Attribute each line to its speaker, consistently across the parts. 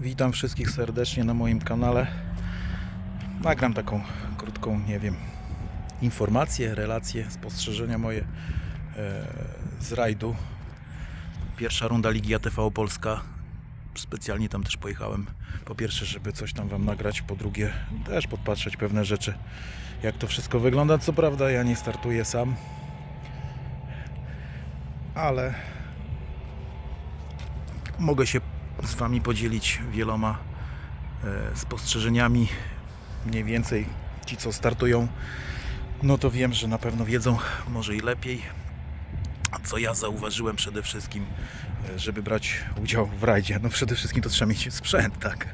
Speaker 1: Witam wszystkich serdecznie na moim kanale. Nagram taką krótką, nie wiem, informację, relację, spostrzeżenia moje e, z rajdu. Pierwsza runda Ligi ATV Polska. Specjalnie tam też pojechałem. Po pierwsze, żeby coś tam Wam nagrać, po drugie też podpatrzeć pewne rzeczy, jak to wszystko wygląda. Co prawda ja nie startuję sam, ale mogę się z Wami podzielić wieloma e, spostrzeżeniami. Mniej więcej ci, co startują, no to wiem, że na pewno wiedzą może i lepiej. Co ja zauważyłem przede wszystkim, e, żeby brać udział w rajdzie? No przede wszystkim to trzeba mieć sprzęt, tak.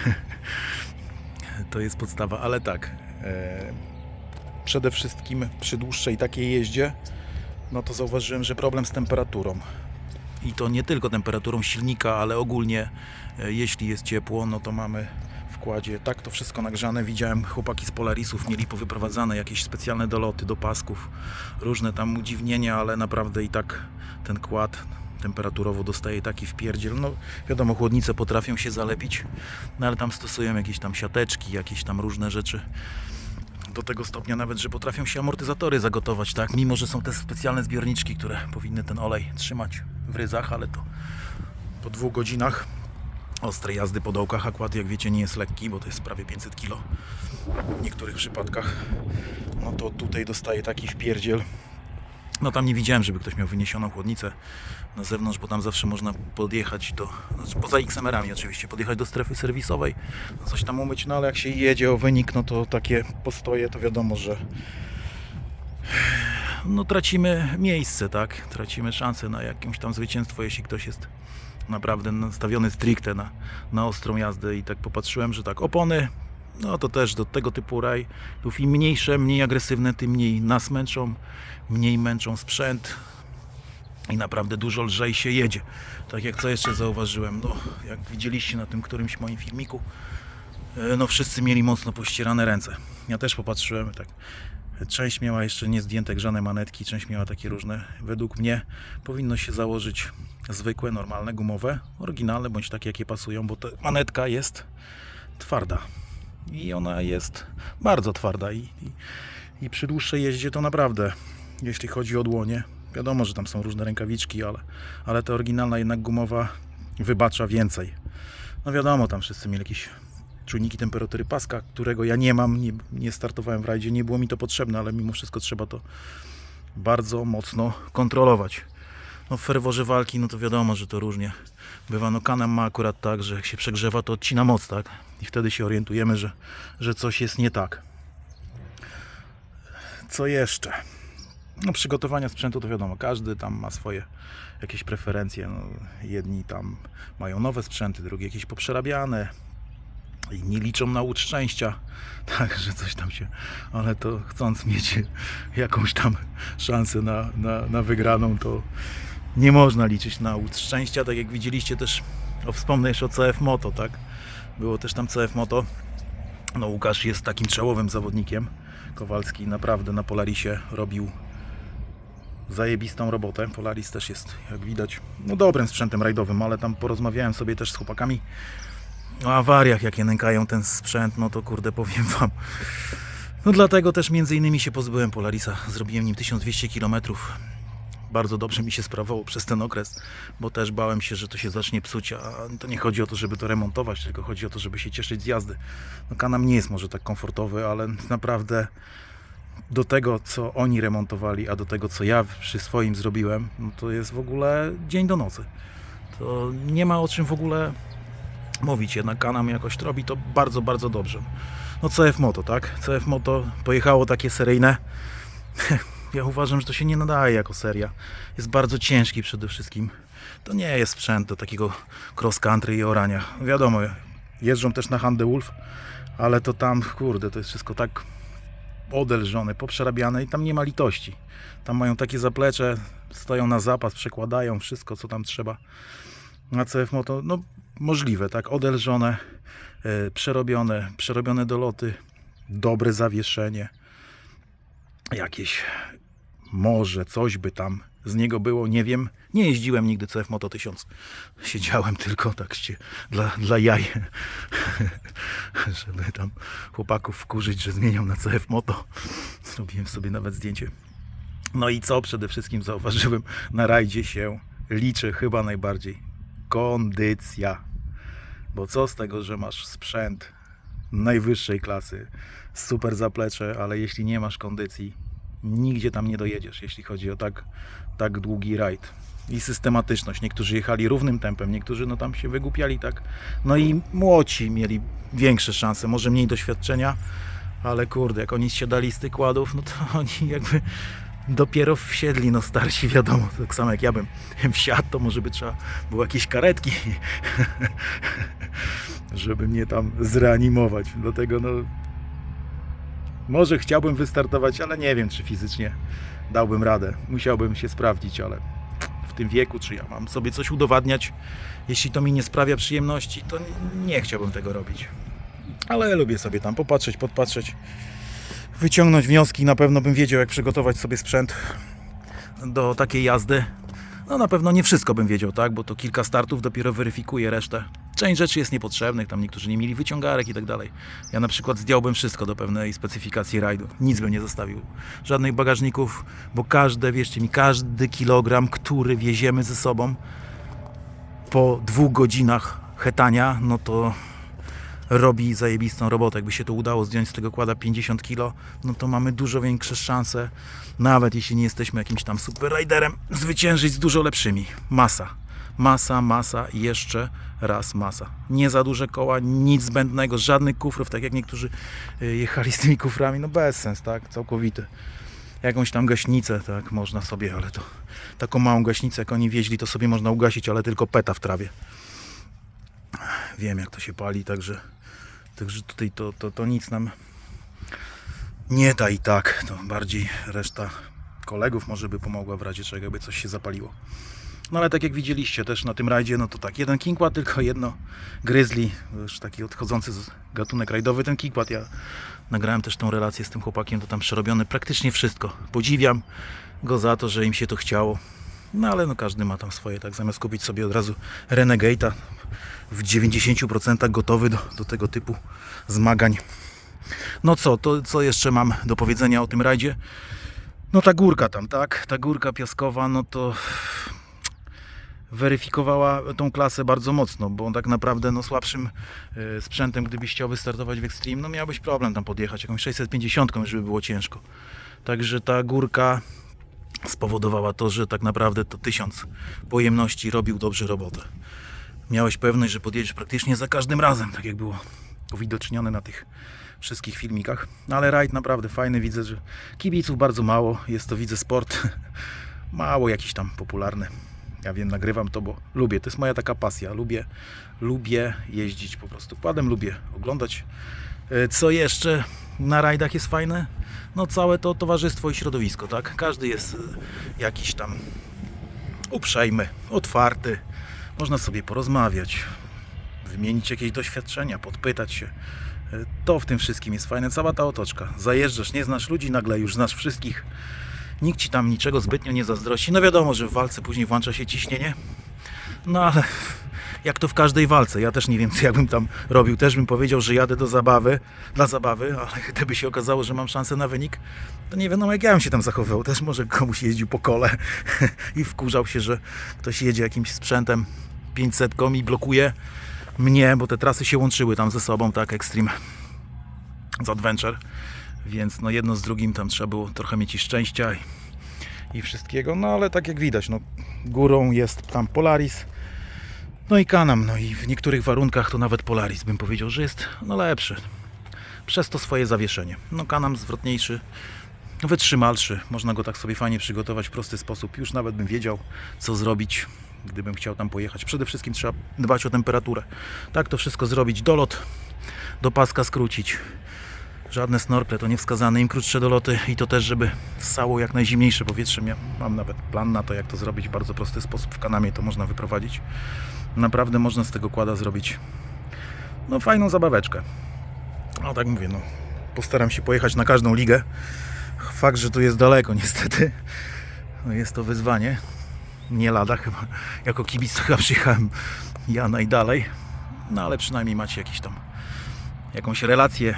Speaker 1: to jest podstawa, ale tak. E, przede wszystkim przy dłuższej takiej jeździe, no to zauważyłem, że problem z temperaturą. I to nie tylko temperaturą silnika, ale ogólnie e, jeśli jest ciepło, no to mamy w kładzie tak to wszystko nagrzane. Widziałem chłopaki z Polarisów mieli powyprowadzane jakieś specjalne doloty do pasków, różne tam udziwnienia, ale naprawdę i tak ten kład temperaturowo dostaje taki wpierdziel. No wiadomo, chłodnice potrafią się zalepić, no ale tam stosują jakieś tam siateczki, jakieś tam różne rzeczy do tego stopnia nawet, że potrafią się amortyzatory zagotować, tak? Mimo, że są te specjalne zbiorniczki, które powinny ten olej trzymać w ryzach, ale to po dwóch godzinach ostrej jazdy po dołkach akurat, jak wiecie, nie jest lekki, bo to jest prawie 500 kg w niektórych przypadkach. No to tutaj dostaje taki wpierdziel. No tam nie widziałem, żeby ktoś miał wyniesioną chłodnicę na zewnątrz, bo tam zawsze można podjechać do, znaczy poza XMR-ami oczywiście, podjechać do strefy serwisowej, coś tam umyć, no ale jak się jedzie o wynik, no to takie postoje, to wiadomo, że no tracimy miejsce, tak? Tracimy szansę na jakieś tam zwycięstwo, jeśli ktoś jest naprawdę nastawiony stricte na, na ostrą jazdę i tak popatrzyłem, że tak, opony no to też do tego typu rajdów im mniejsze, mniej agresywne, tym mniej nas męczą, mniej męczą sprzęt i naprawdę dużo lżej się jedzie. Tak jak co jeszcze zauważyłem, no jak widzieliście na tym którymś moim filmiku, e, no wszyscy mieli mocno pościerane ręce. Ja też popatrzyłem tak. Część miała jeszcze nie zdjęte grzane manetki, część miała takie różne. Według mnie powinno się założyć zwykłe, normalne, gumowe, oryginalne, bądź takie jakie pasują, bo ta manetka jest twarda i ona jest bardzo twarda i, i, i przy dłuższej jeździe to naprawdę, jeśli chodzi o dłonie, wiadomo, że tam są różne rękawiczki, ale, ale ta oryginalna jednak gumowa wybacza więcej. No wiadomo, tam wszyscy mieli jakieś czujniki temperatury paska, którego ja nie mam, nie, nie startowałem w rajdzie, nie było mi to potrzebne, ale mimo wszystko trzeba to bardzo mocno kontrolować. No w ferworze walki, no to wiadomo, że to różnie bywa. No kanam ma akurat tak, że jak się przegrzewa, to odcina moc, tak? I wtedy się orientujemy, że, że coś jest nie tak. Co jeszcze? No przygotowania sprzętu to wiadomo, każdy tam ma swoje jakieś preferencje. No, jedni tam mają nowe sprzęty, drugie jakieś poprzerabiane. Inni liczą na łód szczęścia, tak, że coś tam się, ale to chcąc mieć jakąś tam szansę na, na, na wygraną, to nie można liczyć na łód szczęścia, tak jak widzieliście też, o, wspomnę jeszcze o CF Moto, tak, było też tam CF Moto, no Łukasz jest takim czołowym zawodnikiem, Kowalski naprawdę na Polarisie robił zajebistą robotę. Polaris też jest, jak widać, no dobrym sprzętem rajdowym, ale tam porozmawiałem sobie też z chłopakami o awariach, jakie nękają ten sprzęt, no to kurde, powiem Wam. No dlatego też między innymi się pozbyłem Polarisa. Zrobiłem nim 1200 km. Bardzo dobrze mi się sprawowało przez ten okres, bo też bałem się, że to się zacznie psuć, a to nie chodzi o to, żeby to remontować, tylko chodzi o to, żeby się cieszyć z jazdy. No kanam nie jest może tak komfortowy, ale naprawdę do tego, co oni remontowali, a do tego, co ja przy swoim zrobiłem, no to jest w ogóle dzień do nocy. To nie ma o czym w ogóle mówić, jednak Kanam jakoś robi to bardzo, bardzo dobrze. No CF Moto, tak? CF Moto pojechało takie seryjne. Ja uważam, że to się nie nadaje jako seria. Jest bardzo ciężki przede wszystkim. To nie jest sprzęt do takiego cross country i orania. Wiadomo, jeżdżą też na Hande Wolf, ale to tam, kurde, to jest wszystko tak odelżone, poprzerabiane i tam nie ma litości. Tam mają takie zaplecze, stoją na zapas, przekładają wszystko, co tam trzeba. Na CF Moto, no możliwe, tak, odelżone, e, przerobione, przerobione doloty, dobre zawieszenie, jakieś Może coś by tam z niego było, nie wiem. Nie jeździłem nigdy CF Moto 1000. Siedziałem tylko tak się dla, dla jaj, żeby tam chłopaków wkurzyć, że zmienią na CF Moto. Zrobiłem sobie nawet zdjęcie. No i co przede wszystkim zauważyłem, na rajdzie się liczy chyba najbardziej kondycja. Bo co z tego, że masz sprzęt najwyższej klasy, super zaplecze, ale jeśli nie masz kondycji, nigdzie tam nie dojedziesz, jeśli chodzi o tak, tak długi rajd. I systematyczność. Niektórzy jechali równym tempem, niektórzy no tam się wygłupiali tak. No i młodzi mieli większe szanse, może mniej doświadczenia, ale kurde, jak oni siadali z tych kładów, no to oni jakby dopiero wsiedli, no starsi wiadomo, tak samo jak ja bym wsiadł, to może by trzeba było jakieś karetki, żeby mnie tam zreanimować. Dlatego no, może chciałbym wystartować, ale nie wiem, czy fizycznie dałbym radę. Musiałbym się sprawdzić, ale w tym wieku, czy ja mam sobie coś udowadniać, jeśli to mi nie sprawia przyjemności, to nie chciałbym tego robić. Ale lubię sobie tam popatrzeć, podpatrzeć, wyciągnąć wnioski. Na pewno bym wiedział, jak przygotować sobie sprzęt do takiej jazdy. No na pewno nie wszystko bym wiedział, tak? Bo to kilka startów dopiero weryfikuje resztę. Część rzeczy jest niepotrzebnych, tam niektórzy nie mieli wyciągarek i tak dalej. Ja na przykład zdjąłbym wszystko do pewnej specyfikacji rajdu. Nic bym nie zostawił. Żadnych bagażników, bo każde, wierzcie mi, każdy kilogram, który wieziemy ze sobą po dwóch godzinach hetania, no to robi zajebistą robotę. Jakby się to udało zdjąć z tego kłada 50 kg, no to mamy dużo większe szanse, nawet jeśli nie jesteśmy jakimś tam super riderem, zwyciężyć z dużo lepszymi. Masa. Masa, masa i jeszcze raz masa. Nie za duże koła, nic zbędnego, żadnych kufrów, tak jak niektórzy y, jechali z tymi kuframi, no bez sens, tak, całkowity. Jakąś tam gaśnicę, tak, można sobie, ale to taką małą gaśnicę, jak oni wieźli, to sobie można ugasić, ale tylko peta w trawie wiem jak to się pali, także, także tutaj to, to, to nic nam nie da i tak. To bardziej reszta kolegów może by pomogła w razie czego, by coś się zapaliło. No ale tak jak widzieliście też na tym rajdzie, no to tak, jeden kingpad, tylko jedno grizzly, już taki odchodzący gatunek rajdowy, ten kingpad, ja nagrałem też tą relację z tym chłopakiem, to tam przerobione praktycznie wszystko. Podziwiam go za to, że im się to chciało. No ale no każdy ma tam swoje, tak zamiast kupić sobie od razu Renegade'a w 90% gotowy do, do tego typu zmagań. No co, to co jeszcze mam do powiedzenia o tym rajdzie? No ta górka tam, tak? Ta górka piaskowa, no to weryfikowała tą klasę bardzo mocno, bo tak naprawdę no, słabszym y, sprzętem, gdybyś chciał wystartować w Extreme, no miałbyś problem tam podjechać, jakąś 650, żeby było ciężko. Także ta górka spowodowała to, że tak naprawdę to tysiąc pojemności robił dobrze robotę. Miałeś pewność, że podjedziesz praktycznie za każdym razem, tak jak było uwidocznione na tych wszystkich filmikach. No ale rajd naprawdę fajny, widzę, że kibiców bardzo mało, jest to widzę sport mało jakiś tam popularny. Ja wiem, nagrywam to, bo lubię, to jest moja taka pasja, lubię, lubię jeździć po prostu kładem, lubię oglądać. E, Co jeszcze na rajdach jest fajne? No całe to towarzystwo i środowisko, tak? Każdy jest e, jakiś tam uprzejmy, otwarty. Można sobie porozmawiać, wymienić jakieś doświadczenia, podpytać się. E, To w tym wszystkim jest fajne, cała ta otoczka. Zajeżdżasz, nie znasz ludzi, nagle już znasz wszystkich. Nikt ci tam niczego zbytnio nie zazdrości. No wiadomo, że w walce później włącza się ciśnienie. No ale jak to w każdej walce. Ja też nie wiem, co ja bym tam robił. Też bym powiedział, że jadę do zabawy, dla zabawy, ale gdyby się okazało, że mam szansę na wynik, to nie wiadomo, jak ja bym się tam zachowywał. Też może komuś jeździł po kole i wkurzał się, że ktoś jedzie jakimś sprzętem 500 i blokuje mnie, bo te trasy się łączyły tam ze sobą, tak, Extreme z Adventure. Więc no jedno z drugim tam trzeba było trochę mieć i szczęścia i, i wszystkiego. No ale tak jak widać, no górą jest tam Polaris. No i Kanam, no i w niektórych warunkach to nawet Polaris bym powiedział, że jest no lepszy. Przez to swoje zawieszenie. No Kanam zwrotniejszy, wytrzymalszy. Można go tak sobie fajnie przygotować w prosty sposób. Już nawet bym wiedział, co zrobić, gdybym chciał tam pojechać. Przede wszystkim trzeba dbać o temperaturę. Tak to wszystko zrobić. Dolot do paska skrócić. Żadne snorkle to niewskazane, im krótsze doloty i to też, żeby ssało jak najzimniejsze powietrze. Ja mam nawet plan na to, jak to zrobić w bardzo prosty sposób. W kanamie to można wyprowadzić. Naprawdę można z tego kłada zrobić no fajną zabaweczkę. No tak mówię, no postaram się pojechać na każdą ligę. Fakt, że tu jest daleko niestety. No jest to wyzwanie. Nie lada chyba. Jako kibic chyba przyjechałem ja najdalej. No ale przynajmniej macie jakieś tam jakąś relację.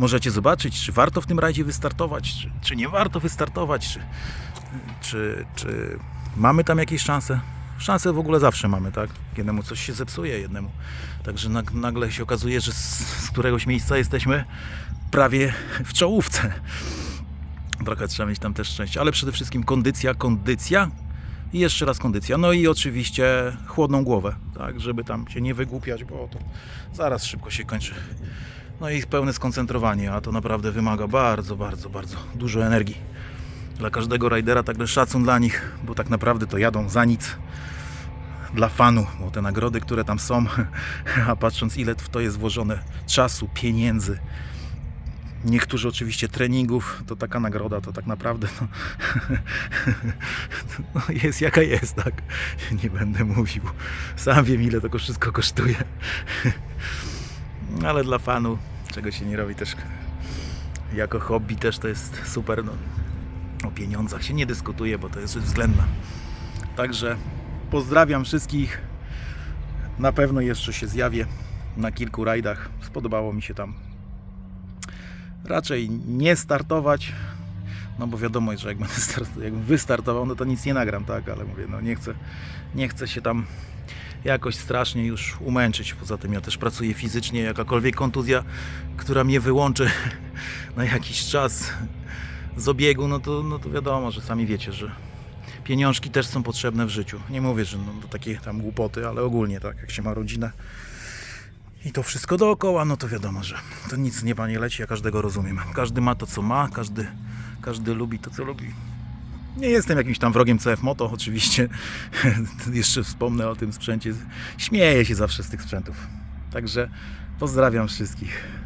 Speaker 1: Możecie zobaczyć, czy warto w tym rajdzie wystartować, czy, czy nie warto wystartować, czy, czy, czy mamy tam jakieś szanse. Szanse w ogóle zawsze mamy, tak? Jednemu coś się zepsuje, jednemu. Także nag- nagle się okazuje, że z, z któregoś miejsca jesteśmy prawie w czołówce. Trochę trzeba mieć tam też szczęście, ale przede wszystkim kondycja, kondycja i jeszcze raz kondycja. No i oczywiście chłodną głowę, tak, żeby tam się nie wygłupiać, bo to zaraz szybko się kończy. No i pełne skoncentrowanie, a to naprawdę wymaga bardzo, bardzo, bardzo dużo energii. Dla każdego rajdera także szacun dla nich, bo tak naprawdę to jadą za nic. Dla fanu, bo te nagrody, które tam są, a patrząc ile w to jest włożone czasu, pieniędzy, Niektórzy oczywiście treningów, to taka nagroda, to tak naprawdę no, no jest jaka jest, tak. Nie będę mówił. Sam wiem ile to wszystko kosztuje. Ale dla fanu, czego się nie robi też jako hobby też to jest super. No, o pieniądzach się nie dyskutuje, bo to jest względna. Także pozdrawiam wszystkich. Na pewno jeszcze się zjawię na kilku rajdach. Spodobało mi się tam raczej nie startować. No bo wiadomo, że jak będę start, wystartował, no to nic nie nagram, tak, ale mówię, no nie chcę, nie chcę się tam jakoś strasznie już umęczyć. Poza tym ja też pracuję fizycznie, jakakolwiek kontuzja, która mnie wyłączy na jakiś czas z obiegu, no to, no to wiadomo, że sami wiecie, że pieniążki też są potrzebne w życiu. Nie mówię, że no, to takie tam głupoty, ale ogólnie tak, jak się ma rodzinę, i to wszystko dookoła, no to wiadomo, że to nic z nieba nie leci, ja każdego rozumiem. Każdy ma to, co ma, każdy, każdy lubi to, co lubi. Nie jestem jakimś tam wrogiem CF Moto, oczywiście. Jeszcze wspomnę o tym sprzęcie. Śmieję się zawsze z tych sprzętów. Także pozdrawiam wszystkich.